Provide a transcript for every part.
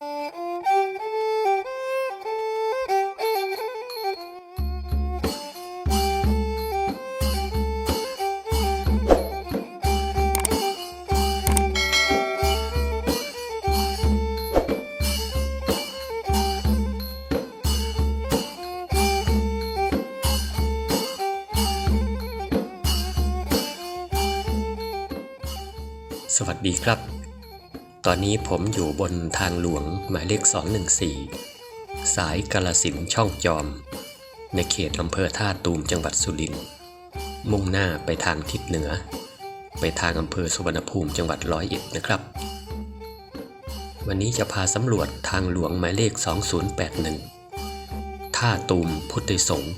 สวัสดีครับ ตอนนี้ผมอยู่บนทางหลวงหมายเลข 214 สายกาลสินช่องจอม ในเขตอำเภอท่าตูมจังหวัดสุรินทร์มุ่งหน้าไปทางทิศเหนือ ไปทางอำเภอสุวรรณภูมิจังหวัดร้อยเอ็ดนะครับ วันนี้จะพาสำรวจทางหลวงหมายเลข 2081 ท่าตูมพุทธสงฆ์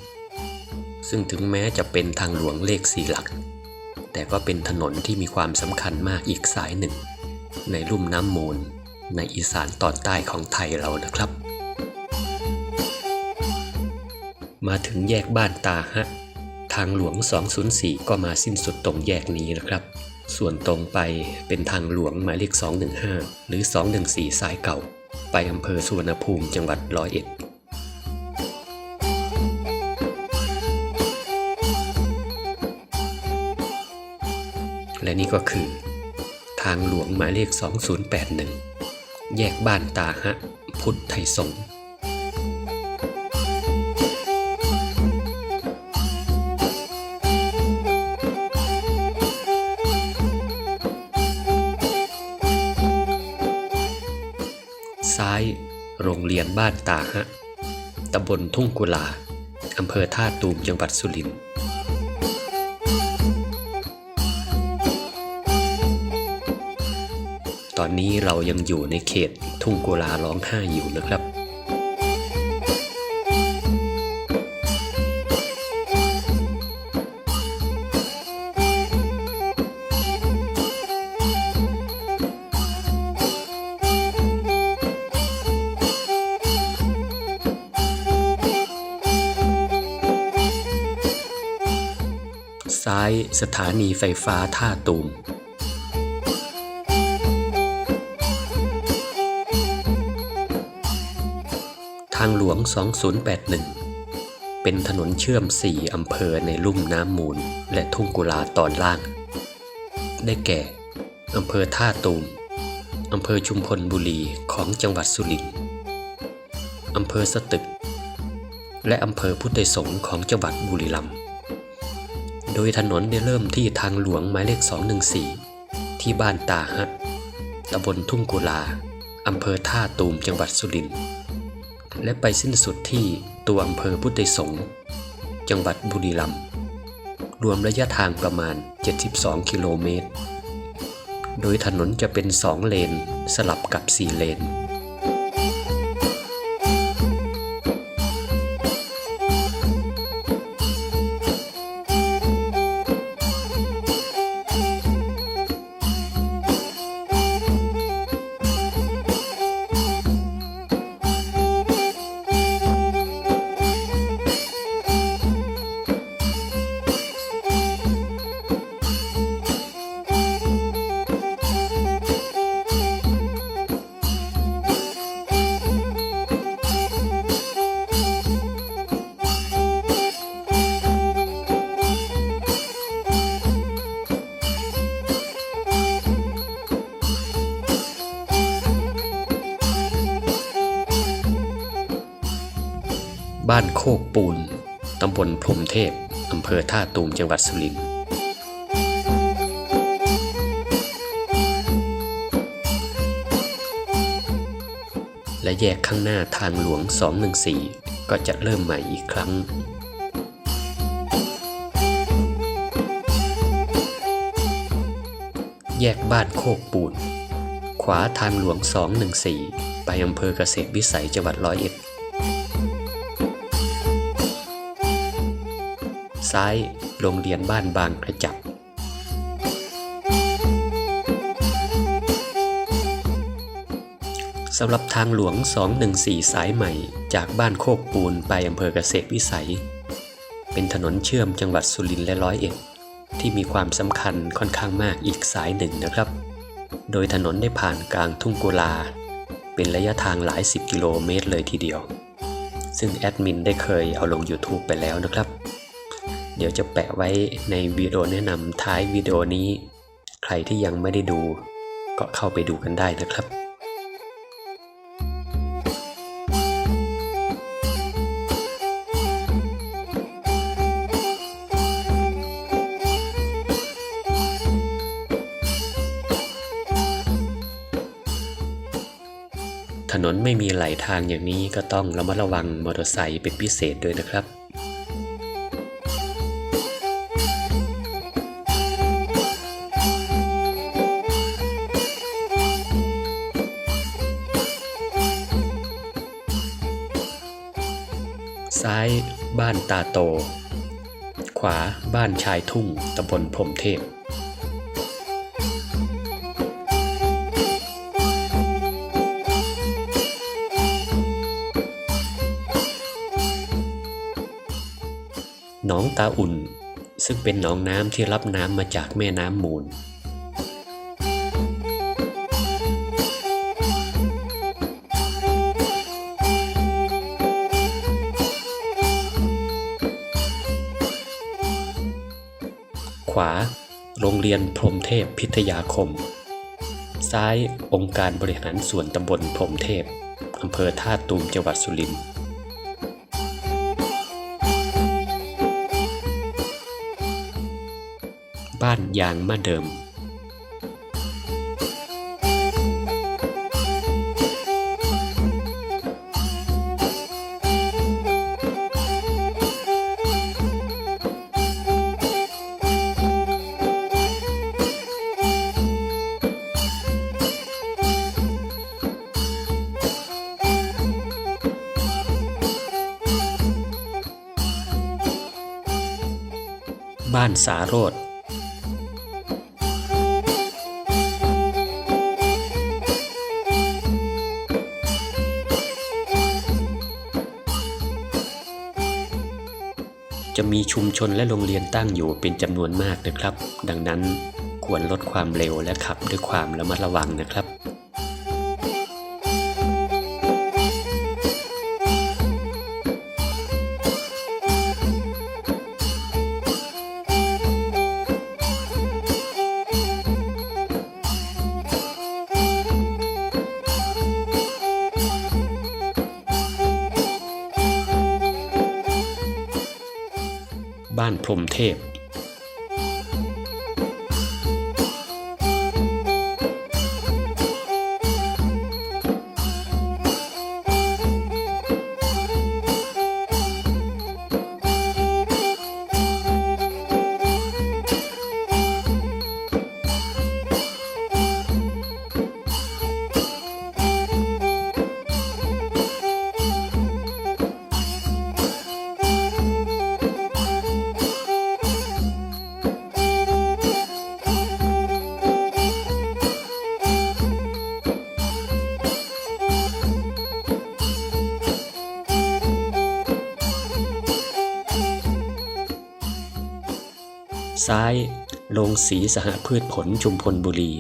ซึ่งถึงแม้จะเป็นทางหลวงเลขสี่หลัก แต่ก็เป็นถนนที่มีความสำคัญมากอีกสายหนึ่ง ในลุ่มน้ำมูล ในอีสานตอนใต้ของไทยเรานะครับ มาถึงแยกบ้านตาฮะ ทางหลวง 204 ก็มาสิ้นสุดตรงแยกนี้นะครับ ส่วนตรงไปเป็นทางหลวงหมายเลข 215 หรือ 214 สายเก่า ไปอำเภอสุวรรณภูมิจังหวัดร้อยเอ็ดและนี่ก็คือ ทางหลวงหมายเลข 2081 แยกบ้านตาฮะพุทธไทยสงฆ์ซ้าย โรงเรียนบ้านตาฮะตำบลทุ่งกุลา อำเภอท่าตูมจังหวัดสุรินทร์ อนนี้เรายังอยู่ในเขตทุ่งกุลาร้องไห้อยู่นะครับซ้ายสถานีไฟฟ้าท่าตูมางหลวง 2081 เป็นถนนเชื่อม 4 อำเภอในลุ่มน้ำมูล และทุ่งกุลาตอนล่าง ได้แก่ อำเภอท่าตูม อำเภอชุมพลบุรีของจังหวัดสุรินทร์อำเภอสตึก และอำเภอพุทธสงฆ์ของจังหวัดบุรีรัมย์ โดยถนนได้เริ่มที่ทางหลวงหมายเลข 214 ที่บ้านตาฮะตำบลทุ่งกุลา อำเภอท่าตูมจังหวัดสุรินทร์ และไปสิ้นสุดที่ตัวอำเภอพุทธิสงฆ์จังหวัดบุรีรัมย์รวมระยะทางประมาณ 72 กิโลเมตร โดยถนนจะเป็น 2 เลนสลับกับ 4 เลน คกปูน ตำบลพรมเทพ อำเภอท่าตูมจังหวัดสุรินทร์และแยกข้างหน้าทางหลวง 214 ก็จะเริ่มใหม่อีกครั้ง แยกบ้านโคกปูน ขวาทางหลวง 214 ไปอำเภอเกษตรวิสัยจังหวัดร้อยเอ็ด ซ้าย โรงเรียนบ้านบางกระจับ สำหรับทางหลวง 214 สายใหม่ จากบ้านโคกปูนไปอำเภอเกษตรวิสัย เป็นถนนเชื่อมจังหวัดสุรินทร์และร้อยเอ็ด ที่มีความสำคัญค่อนข้างมากอีกสายหนึ่งนะครับ โดยถนนได้ผ่านกลางทุ่งกุลา เป็นระยะทางหลายสิบกิโลเมตรเลยทีเดียวซึ่งแอดมินได้เคยเอาลง YouTube ไปแล้วนะครับ ดี๋ยวจะแปะไว้ในวิดีโอแนะนำท้ายวิดีโอนี้ ใครที่ยังไม่ได้ดู ก็เข้าไปดูกันได้นะครับถนนไม่มีไหลทางอย่างนี้ก็ต้องระมัดระวังมอเตอร์ไซค์เป็นพิเศษด้วยนะครับ ซ้ายบ้านตาโต ขวาบ้านชายทุ่งตำบลพรมเทพหนองตาอุ่น ซึ่งเป็นหนองน้ำที่รับน้ำมาจากแม่น้ำมูล ขวา โรงเรียนพรมเทพพิทยาคม ซ้ายองค์การบริหารส่วนตำบลพรมเทพอำเภอท่าตูมจังหวัดสุรินทร์บ้านยางมาเดิมานสาโรธจะมีชุมชนและโรงเรียนตั้งอยู่เป็นจำนวนมากนะครับ ดังนั้นควรลดความเร็วและขับด้วยความระมัดระวังนะครับ พรหมเทพ ซ้ายโรงสีสหพืชผลชุมพลบุรี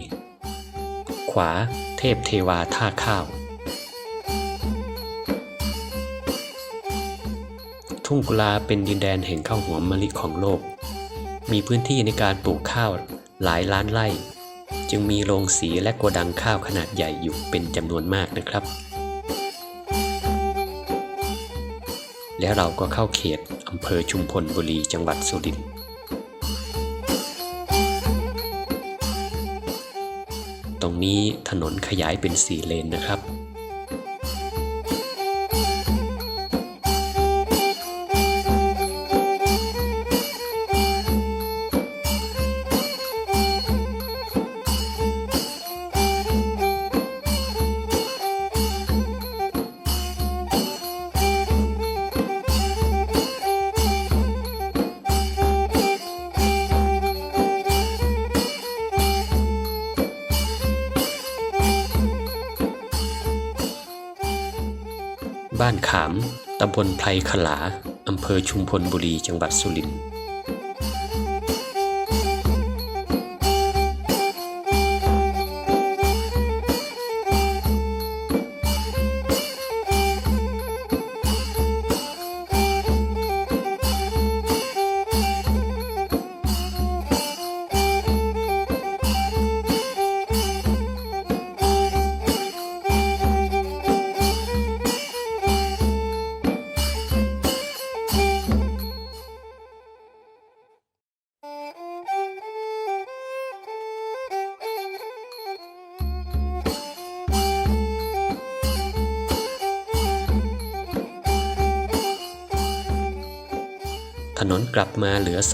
ขวาเทพเทวาท่าข้าว ทุ่งกุลาเป็นดินแดนแห่งข้าวหอมมะลิของโลก มีพื้นที่ในการปลูกข้าวหลายล้านไร่ จึงมีโรงสีและโกดังข้าวขนาดใหญ่อยู่เป็นจำนวนมากนะครับ แล้วเราก็เข้าเขตอำเภอชุมพลบุรีจังหวัดสุรินทร์ ตรงนี้ถนนขยายเป็นสี่เลนนะครับำบลไพรขลา อำเภอชุมพลบุรี จังหวัดสุรินทร์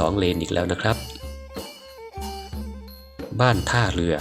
2 เลนอีกแล้วนะครับ บ้านท่าเรือ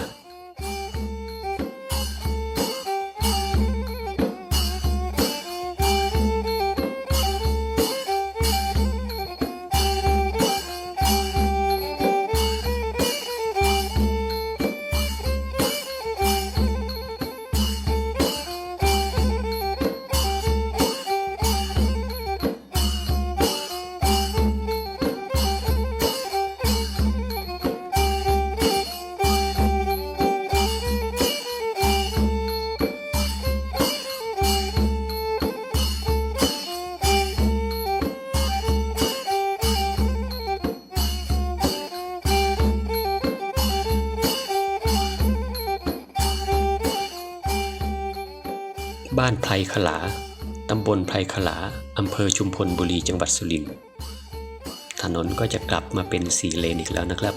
บ้านไพรขลา ตำบลไพรขลา อำเภอชุมพลบุรีจังหวัดสุรินทร์ ถนนก็จะกลับมาเป็นสี่เลนอีกแล้วนะครับ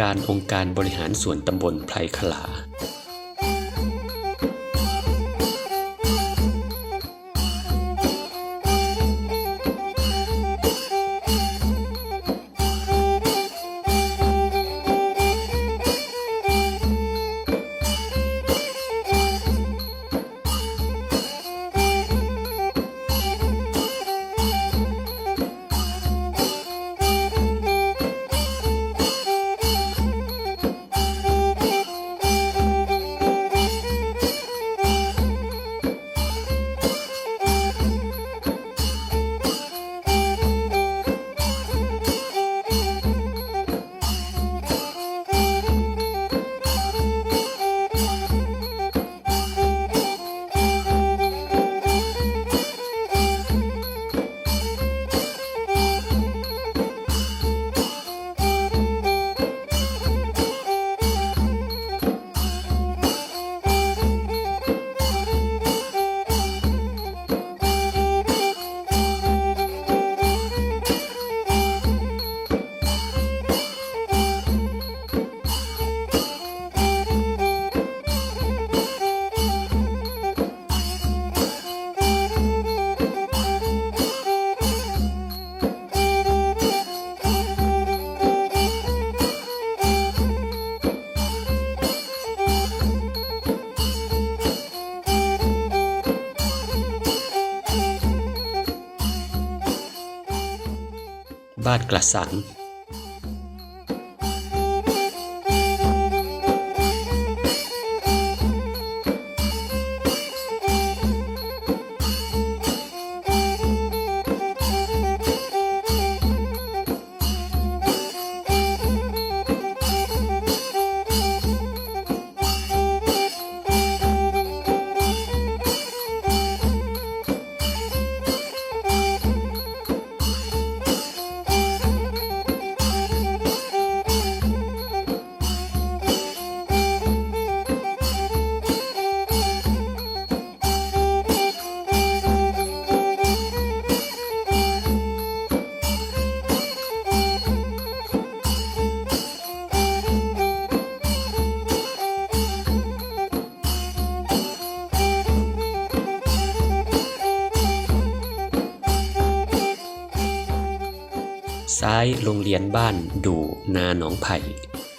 การองค์การบริหารส่วนตำบลไพรขลา บ้านกระสัง ซ้ายโรงเรียนบ้านดูนาหนองไผ่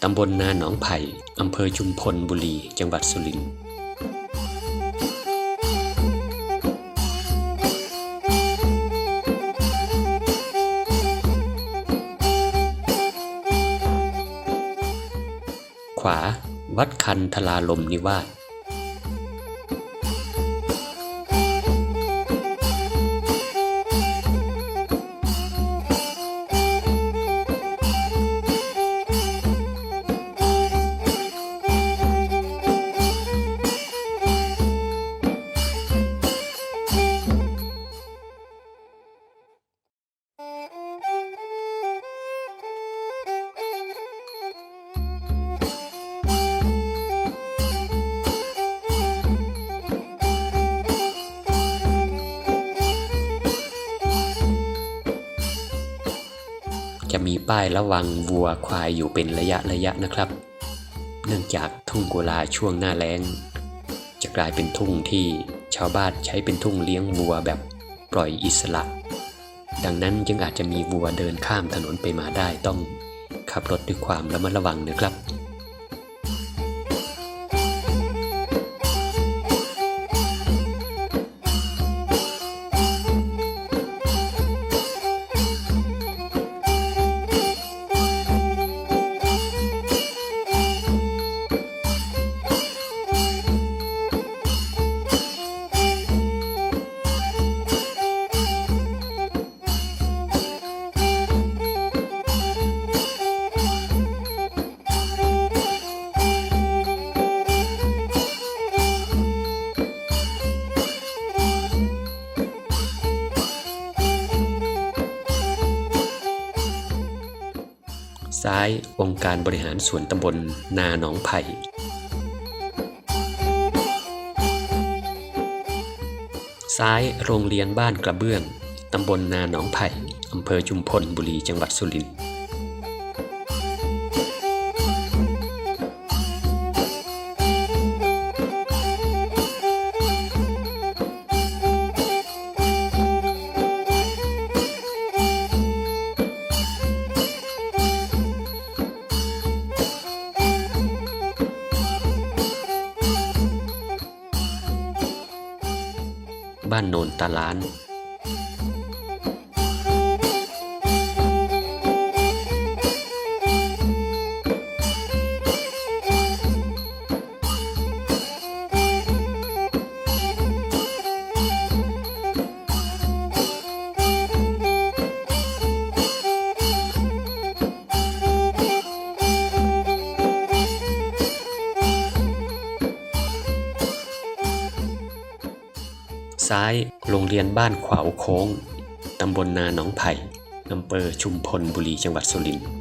ตำบลนาหนองไผ่ อำเภอชุมพลบุรี จังหวัดสุรินทร์ขวา วัดคันธลาลมนิวาส ป้ายระวังวัวควายอยู่เป็นระยะระยะนะครับ เนื่องจากทุ่งกุลาช่วงหน้าแล้ง จะกลายเป็นทุ่งที่ชาวบ้านใช้เป็นทุ่งเลี้ยงวัวแบบปล่อยอิสระ ดังนั้นจึงอาจจะมีวัวเดินข้ามถนนไปมาได้ต้องขับรถด้วยความระมัดระวังนะครับายองค์การบริหารส่วนตำบลนาหนองไผ่ซ้ายโรงเรียนบ้านกระเบื้อง ตำบลนาหนองไผ่ อำเภอจุมพลบุรีจังหวัดสุรินทร์านโนนตาลาน ซ้าย โรงเรียนบ้านขวาวโค้ง ตำบลนาหนองไผ่อำเภอชุมพลบุรีจังหวัดสุรินทร์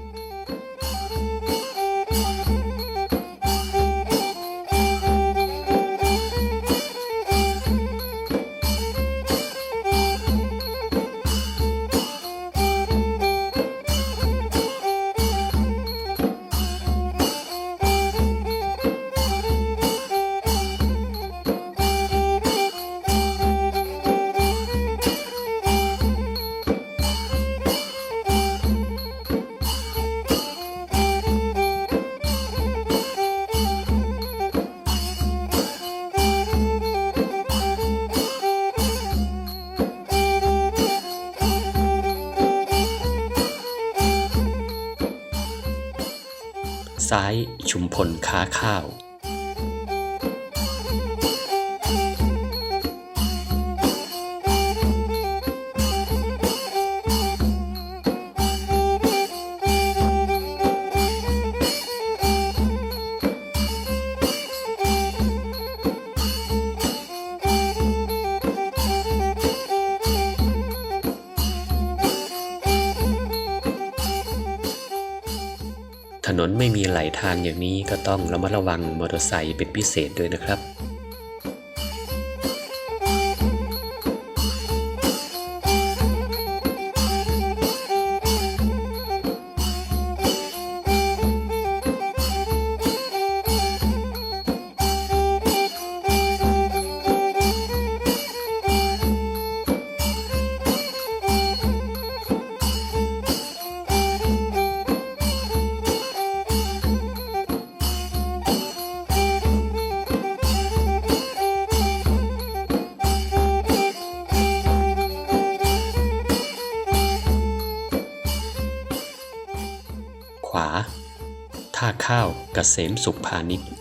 ซ้ายชุมพลค้าข้าว ทางอย่างนี้ก็ต้องระมัดระวังมอเตอร์ไซค์เป็นพิเศษด้วยนะครับ ข้าวกเกษมสุขพาณิชย์「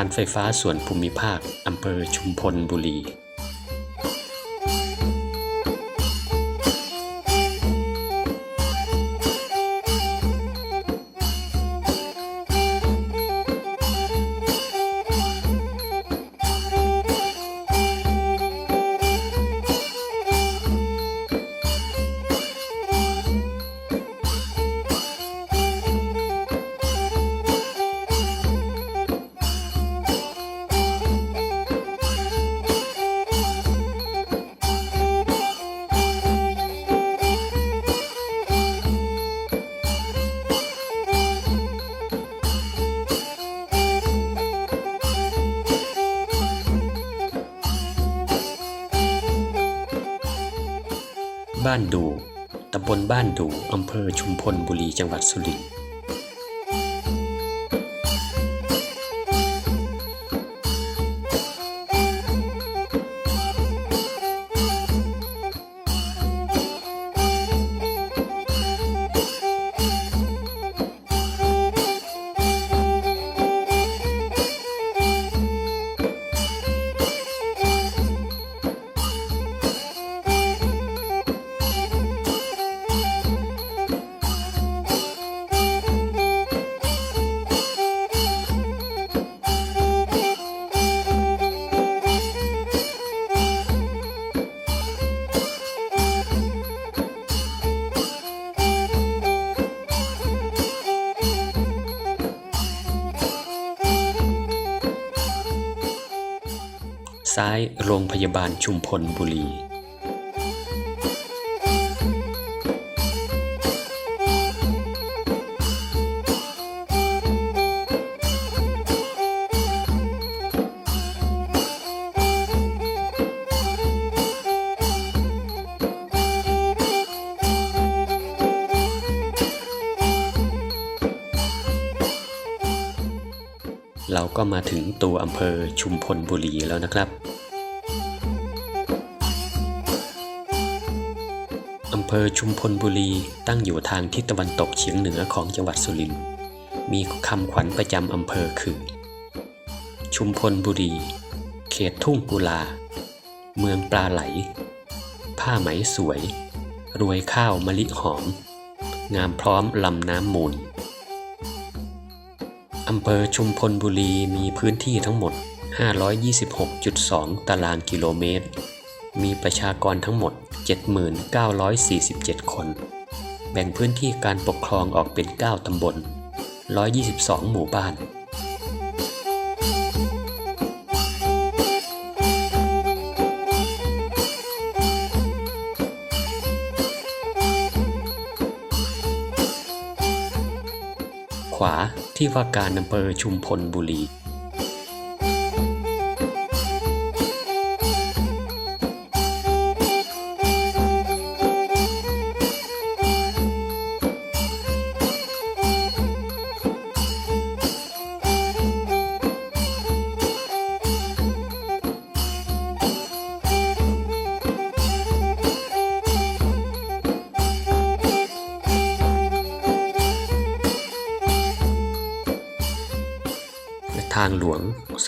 การไฟฟ้าส่วนภูมิภาคอำเภอชุมพลบุรีานดูตำบลบ้านดูอำเภอชุมพลบุรีจังหวัดสุรินทร์ ซ้ายโรงพยาบาลชุมพลบุรี เราก็มาถึงตัวอำเภอชุมพลบุรีแล้วนะครับอำเภอชุมพลบุรีตั้งอยู่ทางทิศตะวันตกเฉียงเหนือของจังหวัดสุรินทร์มีคำขวัญประจำอำเภอคือ ชุมพลบุรี เขตทุ่งกุลา เมืองปลาไหล ผ้าไหมสวย รวยข้าวมะลิหอม งามพร้อมลำน้ำมูล อำเภอชุมพลบุรีมีพื้นที่ทั้งหมด 526.2 ตารางกิโลเมตร มีประชากรทั้งหมด 79,47 คน แบ่งพื้นที่การปกครองออกเป็น 9 ตำบล 122 หมู่บ้านขวา ที่ว่าการอำเภอชุมพลบุรี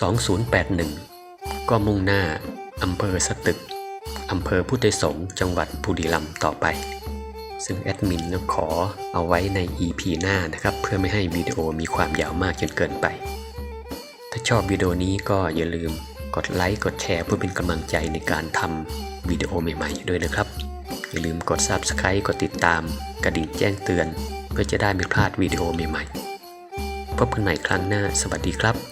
2081 ก็มุ่งหน้าอำเภอสตึกอำเภอพุทธสงฆ์จังหวัดบุรีรัมย์ต่อไป ซึ่งแอดมินขอเอาไว้ใน EP หน้านะครับ เพื่อไม่ให้วิดีโอมีความยาวมากจนเกินไป ถ้าชอบวิดีโอนี้ก็อย่าลืมกดไลค์ กดแชร์เพื่อเป็นกำลังใจในการทำวิดีโอใหม่ ๆ ด้วยนะครับ อย่าลืมกด Subscribe กดติดตาม กระดิ่งแจ้งเตือน เพื่อจะได้ไม่พลาดวิดีโอใหม่ ๆ พบกันใหม่ครั้งหน้า สวัสดีครับ